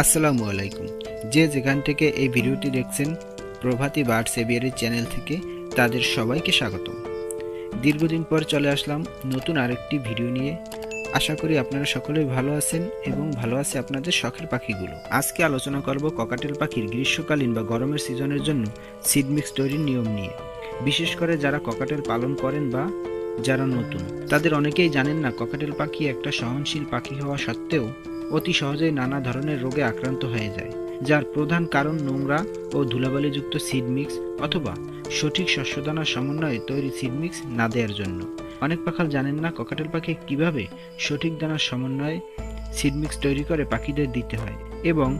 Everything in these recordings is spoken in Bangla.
আসসালামু আলাইকুম। যে যেখান থেকে এই ভিডিওটি দেখছেন, প্রভাতী বার্ড সেভিয়ারের চ্যানেল থেকে তাদের সবাইকে স্বাগত দীর্ঘদিন পর চলে আসলাম নতুন আরেকটি ভিডিও নিয়ে। আশা করি আপনারা সকলেই ভালো আছেন এবং ভালো আছে আপনাদের শখের পাখিগুলো। আজকে আলোচনা করব ককাটেল পাখির গ্রীষ্মকালীন বা গরমের সিজনের জন্য সিড মিক্স তৈরির নিয়ম নিয়ে। বিশেষ করে যারা ককাটেল পালন করেন বা যারা নতুন, তাদের অনেকেই জানেন না ককাটেল পাখি একটা সহনশীল পাখি হওয়া সত্ত্বেও অতি সহজেই নানা ধরনের রোগে আক্রান্ত হয়ে যায়, যার প্রধান কারণ নোংরা ও ধুলাবালিযুক্ত সিড মিক্স অথবা সঠিক শস্যদানার সমন্বয়ে তৈরি সিড মিক্স না দেওয়ার জন্য। অনেক পাখাল জানেন না ককাটেল পাখি কীভাবে সঠিক দানার সমন্বয়ে সিড মিক্স তৈরি করে পাখিদের দিতে হয় এবং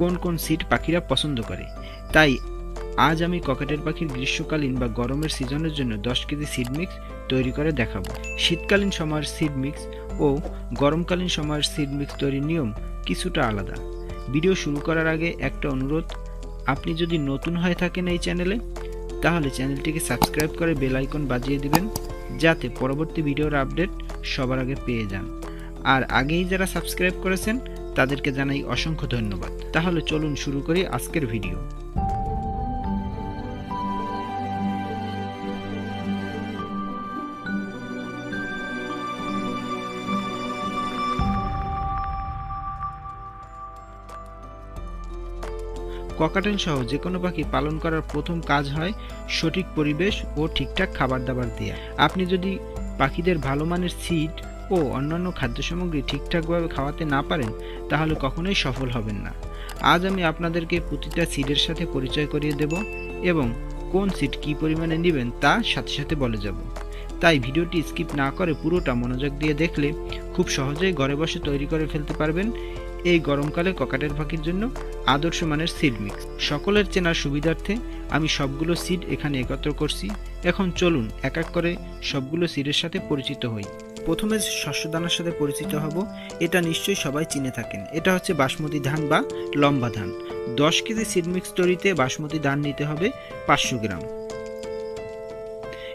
কোন কোন সিড পাখিরা পছন্দ করে। তাই আজ আমি ককাটেল পাখির গ্রীষ্মকালীন বা গরমের সিজনের জন্য দশ কেজি সিড মিক্স তৈরি করে দেখাবো। শীতকালীন সময়ের সিড মিক্স ও গরমকালীন সময়ের সিড মিক্স তৈরির নিয়ম কিছুটা আলাদা। ভিডিও শুরু করার আগে একটা অনুরোধ, আপনি যদি নতুন হয়ে থাকেন এই চ্যানেলে, তাহলে চ্যানেলটিকে সাবস্ক্রাইব করে বেল আইকন বাজিয়ে দিবেন, যাতে পরবর্তী ভিডিওর আপডেট সবার আগে পেয়ে যান। আর আগেই যারা সাবস্ক্রাইব করেছেন, তাদেরকে জানাই অসংখ্য ধন্যবাদ। তাহলে চলুন শুরু করি আজকের ভিডিও। ককাটেন সহ যে কোনো পাখি পালন করার প্রথম কাজ হয় সঠিক পরিবেশ ও ঠিকঠাক খাবার দাবার দেওয়া আপনি যদি পাখিদের ভালো মানের সিড ও অন্যান্য খাদ্য সামগ্রী ঠিকঠাকভাবে খাওয়াতে না পারেন, তাহলে কখনোই সফল হবেন না। আজ আমি আপনাদেরকে প্রতিটা সিডের সাথে পরিচয় করিয়ে দেব এবং কোন সিড কী পরিমাণে নেবেন তা সাথে সাথে বলে যাব। তাই ভিডিওটি স্কিপ না করে পুরোটা মনোযোগ দিয়ে দেখলে খুব সহজেই ঘরে বসে তৈরি করে ফেলতে পারবেন এই গরমকালে ককাটের পাখির জন্য আদর্শ মানের সিড মিক্স সকলের চেনার সুবিধার্থে আমি সবগুলো সিড এখানে একত্র করছি। এখন চলুন এক এক করে সবগুলো সিডের সাথে পরিচিত হই। প্রথমে শস্যদানার সাথে পরিচিত হব। এটা নিশ্চয়ই সবাই চিনে থাকেন। এটা হচ্ছে বাসমতি ধান বা লম্বা ধান। দশ কেজি সিড মিক্স তৈরিতে বাসমতি ধান নিতে হবে পাঁচশো গ্রাম।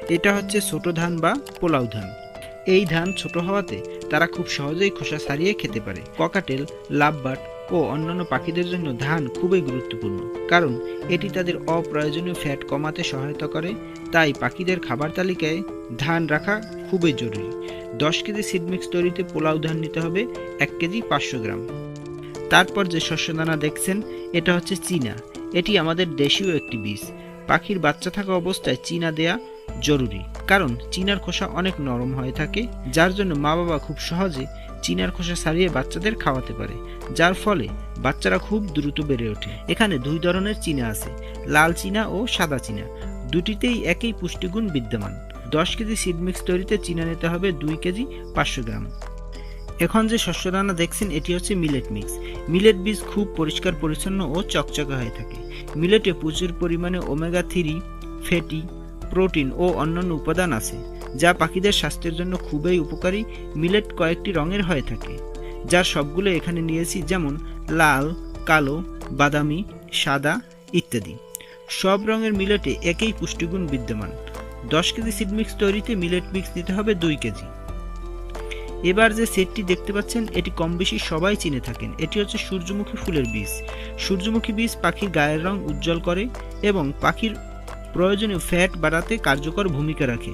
এটা হচ্ছে ছোট ধান বা পোলাও ধান। এই ধান ছোট হওয়াতে তারা খুব সহজেই খোসা ছাড়িয়ে খেতে পারে। ককাটেল লাভবাট ও অন্যান্য পাখিদের জন্য ধান খুবই গুরুত্বপূর্ণ, কারণ এটি তাদের অপ্রয়োজনীয় ফ্যাট কমাতে সহায়তা করে। তাই পাখিদের খাবার তালিকায় ধান রাখা খুবই জরুরি। দশ কেজি সিডমিক্স তৈরিতে পোলাও ধান নিতে হবে, এক কেজি পাঁচশো গ্রাম। তারপর যে শস্যদানা দেখছেন, এটা হচ্ছে চীনা। এটি আমাদের দেশীয় একটি বীজ। পাখির বাচ্চা থাকা অবস্থায় চীনা দেয়া জরুরি। কারণ চীনার খোসা অনেক নরম হয়ে থাকে, যার জন্য মা বাবা খুব সহজে চীনার খোসা ছাড়িয়ে বাচ্চাদের খাওয়াতে পারে, যার ফলে বাচ্চারা খুব দ্রুত বেড়ে ওঠে। এখানে দুই ধরনের চীনা আছে, লাল চীনা ও সাদা চীনা। দুটিতেই একই পুষ্টিগুণ বিদ্যমান। দশ কেজি সিড মিক্স তৈরিতে চিনা নিতে হবে দুই কেজি পাঁচশো গ্রাম। এখন যে শস্য শস্যদানা দেখছেন, এটি হচ্ছে মিলেট মিক্স। মিলেট বীজ খুব পরিষ্কার, পরিচ্ছন্ন ও চকচকে হয়ে থাকে। মিলেটে প্রচুর পরিমাণে ওমেগা থ্রি ফ্যাটি প্রোটিন ও অন্যান্য উপাদান আছে, যা পাখিদের স্বাস্থ্যের জন্য খুবই উপকারী, মিলেট কয়েকটি রঙের হয়ে থাকে, যার সবগুলো এখানে নিয়েছি, যেমন লাল, কালো, বাদামি, সাদা ইত্যাদি। সব রঙের মিলেটে একই পুষ্টিগুণ বিদ্যমান। দশ কেজি সিড মিক্স তৈরিতে মিলেট মিক্স দিতে হবে দুই কেজি। এবার যে সেটটি দেখতে পাচ্ছেন, এটি কম বেশি সবাই চিনে থাকেন। এটি হচ্ছে সূর্যমুখী ফুলের বীজ। সূর্যমুখী বীজ পাখির গায়ের রং উজ্জ্বল করে এবং পাখির প্রয়োজনীয় ফ্যাট বাড়াতে কার্যকর ভূমিকা রাখে।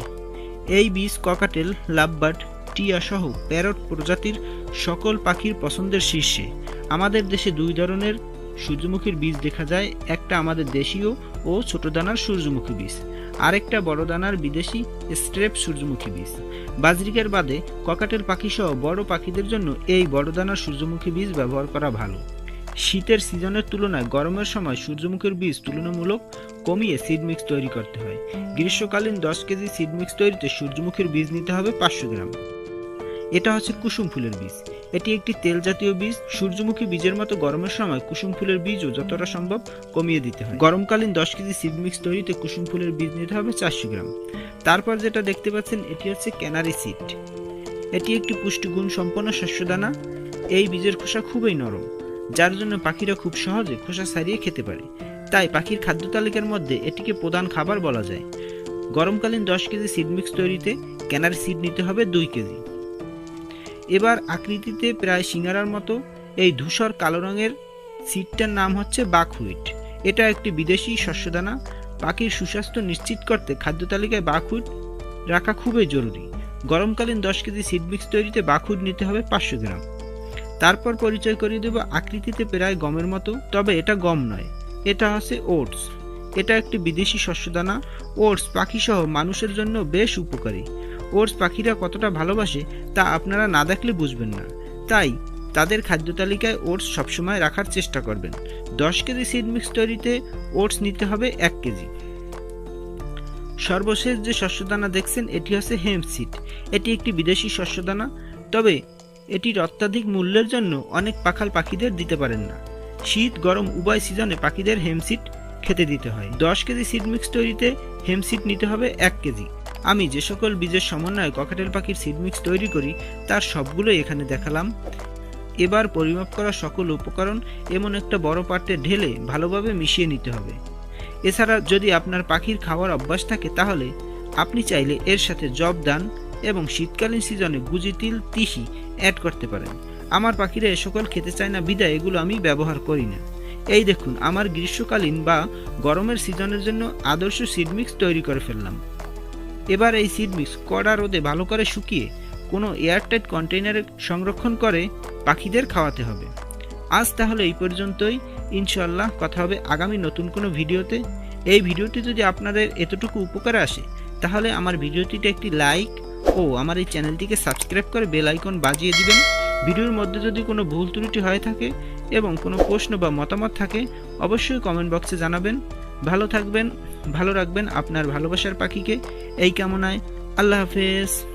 এই বীজ, ককাটেল, লাভবার্ড, টিয়া সহ প্যারট প্রজাতির সকল পাখির পছন্দের শীর্ষে। আমাদের দেশে দুই ধরনের সূর্যমুখীর বীজ দেখা যায়, একটা আমাদের দেশীয় ও ছোট দানার সূর্যমুখী বীজ। আরেকটা বড় দানার বিদেশি স্ট্রেপ সূর্যমুখী বীজ। বাজরিকের বাদে ককাটেল পাখি সহ বড় পাখিদের জন্য এই বড় দানার সূর্যমুখী বীজ ব্যবহার করা ভালো। শীতের সিজনের তুলনায় গরমের সময় সূর্যমুখীর বীজ তুলনামূলক কমিয়ে সিড মিক্স তৈরি করতে হয়। গ্রীষ্মকালীন দশ কেজি সিড মিক্স তৈরিতে সূর্যমুখীর বীজ নিতে হবে পাঁচশো গ্রাম। এটা হচ্ছে কুসুম ফুলের বীজ। এটি একটি তেল জাতীয় বীজ। সূর্যমুখী বীজের মতো গরমের সময় কুসুম ফুলের বীজও যতটা সম্ভব কমিয়ে দিতে হয়। গরমকালীন দশ কেজি সিড মিক্স তৈরিতে কুসুম ফুলের বীজ নিতে হবে চারশো গ্রাম। তারপর যেটা দেখতে পাচ্ছেন, এটি হচ্ছে ক্যানারি সিড এটি একটি পুষ্টিগুণ সম্পন্ন শস্যদানা এই বীজের খোসা খুবই নরম। যার জন্য পাখিরা খুব সহজে খোসা ছাড়িয়ে খেতে পারে। তাই পাখির খাদ্য তালিকার মধ্যে এটিকে প্রধান খাবার বলা যায়। গরমকালীন দশ কেজি সিড মিক্স তৈরিতে ক্যানার সিড নিতে হবে দুই কেজি। এবার আকৃতিতে প্রায় সিঙ্গারার মতো এই ধূসর কালো রঙের সিডটার নাম হচ্ছে বাকহুইট। এটা একটি বিদেশি শস্যদানা। পাখির সুস্বাস্থ্য নিশ্চিত করতে খাদ্য তালিকায় বাকহুইট রাখা খুবই জরুরি। গরমকালীন দশ কেজি সিড মিক্স তৈরিতে বাকহুইট নিতে হবে পাঁচশো গ্রাম। তারপর পরিচয় করিয়ে দেব আকৃতিতে প্রায় গমের মতো, তবে এটা গম নয়, এটা হচ্ছে ওটস। এটা একটি বিদেশি শস্যদানা, ওটস পাখিসহ মানুষের জন্য বেশ উপকারী। ওটস পাখিরা কতটা ভালোবাসে তা আপনারা না দেখলে বুঝবেন না। তাই তাদের খাদ্য তালিকায় ওটস সবসময় রাখার চেষ্টা করবেন। দশ কেজি সিড মিক্স তৈরিতে ওটস নিতে হবে এক কেজি। সর্বশেষ যে শস্যদানা দেখছেন, এটি হচ্ছে হেম্প সিড। এটি একটি বিদেশি শস্যদানা, তবে এটির অত্যাধিক মূল্যের জন্য অনেক পাখাল পাখিদের দিতে পারেন না। শীত, গরম উভয় সিজনে পাখিদের হেমসিট খেতে দিতে হয়। দশ কেজি সিড মিক্স তৈরিতে হেমসিট নিতে হবে এক কেজি। আমি যে সকল বীজের সমন্বয়ে ককাটেল পাখির সিড মিক্স তৈরি করি, তার সবগুলোই এখানে দেখালাম। এবার পরিমাপ করা সকল উপকরণ এমন একটা বড় পাত্রে ঢেলে ভালোভাবে মিশিয়ে নিতে হবে। এছাড়া যদি আপনার পাখির খাওয়ার অভ্যাস থাকে, তাহলে আপনি চাইলে এর সাথে জব দান এবং শীতকালীন সিজনে গুজি তিল, তিসি অ্যাড করতে পারেন। আমার পাখিরা এ সকল খেতে চায় না, বিদায়, এগুলো আমি ব্যবহার করি না। এই দেখুন, আমার গ্রীষ্মকালীন বা গরমের সিজনের জন্য আদর্শ সিড মিক্স তৈরি করে ফেললাম। এবার এই সিড মিক্স কড়া রোদে ভালো করে শুকিয়ে কোনো এয়ারটাইট কন্টেইনারে সংরক্ষণ করে পাখিদের খাওয়াতে হবে। আজ তাহলে এই পর্যন্তই। ইনশাল্লাহ কথা হবে আগামী নতুন কোনো ভিডিওতে। এই ভিডিওটি যদি আপনাদের এতটুকু উপকারে আসে, তাহলে আমার ভিডিওটিতে একটি লাইক ও আমার এই চ্যানেলটিকে সাবস্ক্রাইব করে বেল আইকন বাজিয়ে দিবেন। ভিডিওর মধ্যে যদি কোনো ভুল ত্রুটি হয়ে থাকে এবং কোনো প্রশ্ন বা মতামত থাকে, অবশ্যই কমেন্ট বক্সে জানাবেন। ভালো থাকবেন, ভালো রাখবেন আপনার ভালোবাসার পাখিকে। এই কামনায় আল্লাহ হাফেজ।